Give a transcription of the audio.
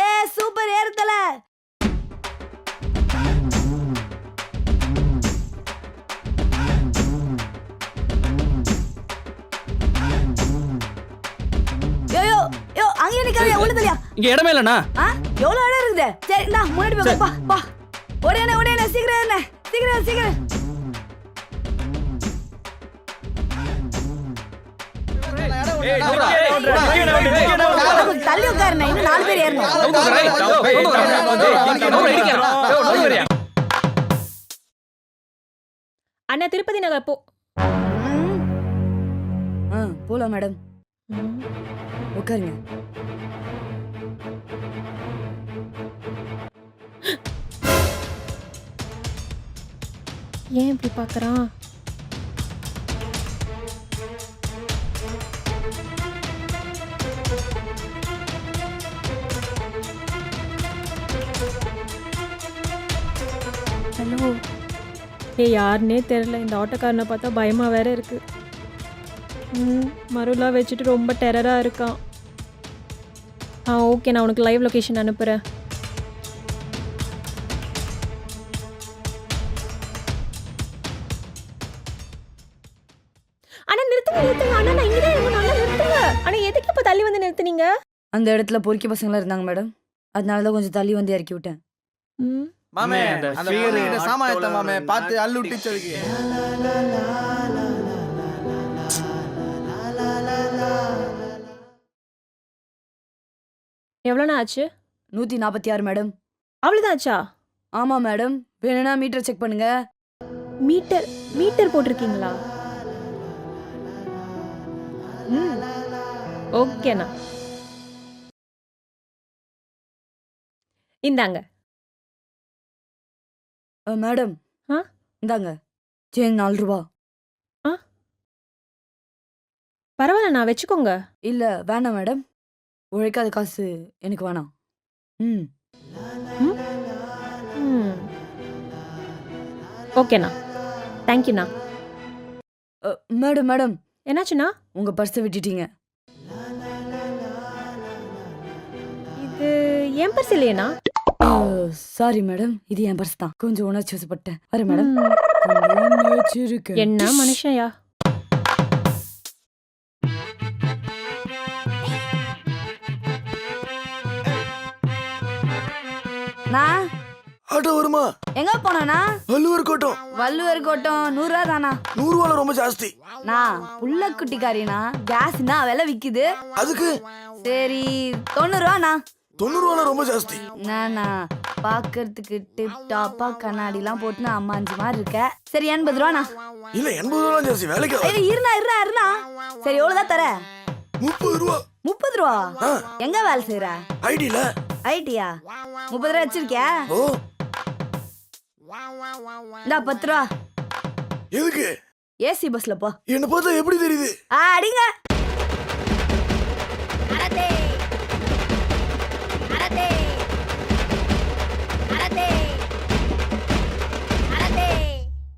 ஏ super ஏறுதல யோ யோ யோ அங்கே நிக்காதயா உழுதலையா இங்க இடமே இல்லண்ணா ஆ எவ்வளவு இடம் இருக்குது சரி இந்தா முன்னாடி போங்க பா பா ஒடனே ஒடனே சீக்கிரம் என்ன சீக்கிரம் சீக்கிரம் தள்ளி உட்காருண்ணே அண்ணா திருப்பதி நகர் போ. போலாம் மேடம். உட்காருங்க. ஏன் இப்படி பார்க்கறான் ஹலோ ஏ யாருன்னே தெரில இந்த ஆட்டோக்காரனை பார்த்தா பயமாக வேற இருக்கு. ம் மருளாக வச்சுட்டு ரொம்ப டெரராக இருக்கான். ஆ ஓகே நான் உனக்கு லைவ் லொகேஷன் அனுப்புகிறேன் அண்ணா நிறுத்துங்க நிறுத்துங்க. அண்ணா நான் இங்கே தான் இருக்கணும். அண்ணா நிறுத்துங்க. அண்ணா எதுக்கு இப்போ தள்ளி வந்து நிறுத்துனீங்க? அந்த இடத்துல பொறுக்கி பசங்களா இருந்தாங்க மேடம். அதனால தான் கொஞ்சம் தள்ளி வந்து இறக்கி விட்டேன். ம். மாமே அந்த ஆட்டோல எடுத்த மாமே பார்த்து அள்ளு விட்டுச்சதுக்கு எவ்வளோண்ணா ஆச்சு? நூற்றி நாற்பத்தி ஆறு மேடம். அவ்வளோதான் ஆச்சா? ஆமாம் மேடம். வேணும்னா மீட்டர் செக் பண்ணுங்க. மீட்டர் மீட்டர் போட்டிருக்கீங்களா? ம். ஓகேண்ணா. இந்தாங்க. மேடம். ஆ? இந்தாங்க. சேஞ்ச் நாலு ரூபா. பரவாயில்ல நான் வச்சுக்கோங்க. இல்லை வேணாம் மேடம். உழைக்காத காசு எனக்கு வேணாம். ம். ம்? ஓகேண்ணா. தேங்க்யூண்ணா. அ, மேடம் மேடம். என்னாச்சுண்ணா? உங்கள் பர்ஸை விட்டுட்டீங்க. இது என் பர்ஸ் இல்லையேண்ணா? சாரி மேடம் இது என் பர்ஸ் தான். கொஞ்சம் உணர்ச்சி வசப்பட்டேன். வரேன் மேடம். என்ன மனுஷன்யா நான் ஆட்டோ வருமா? எங்க போனா வள்ளுவர் கோட்டம். வள்ளுவர் கோட்டம் நூறுரூவா தானா நூறு ரொம்ப ஜாஸ்தி. நான் புள்ள குட்டிக்காரினா கேஸ்னா விலை விக்குது. அதுக்கு? சரி தொண்ணூறு ரூபால ரொம்ப ஜாஸ்தி. நானா பாக்குறதுக்கு டிப் டாப்பா கண்ணாடிலாம் போட்டுன்னு அம்மா அஞ்சு மாதிரி இருக்க. சரி எண்பது ரூபாண்ணா? இல்ல எண்பது ரூபா ஜாஸ்தி வேலைக்கு. ஐயோ இருண்ணா இருண்ணா இருண்ணா. சரி எவ்வளவுதான் தர? முப்பது ரூபா. முப்பது ரூபா. எங்க வேலை செய்யற ஐடில. ஐடியா? முப்பது ரூபா வச்சிருக்கியா? ஓ. இந்தா பத்து ரூபா. எதுக்கு? ஏசி பஸ்ல போ. என்ன பார்த்தா எப்படி தெரியுது? ஆ, அடிங்க.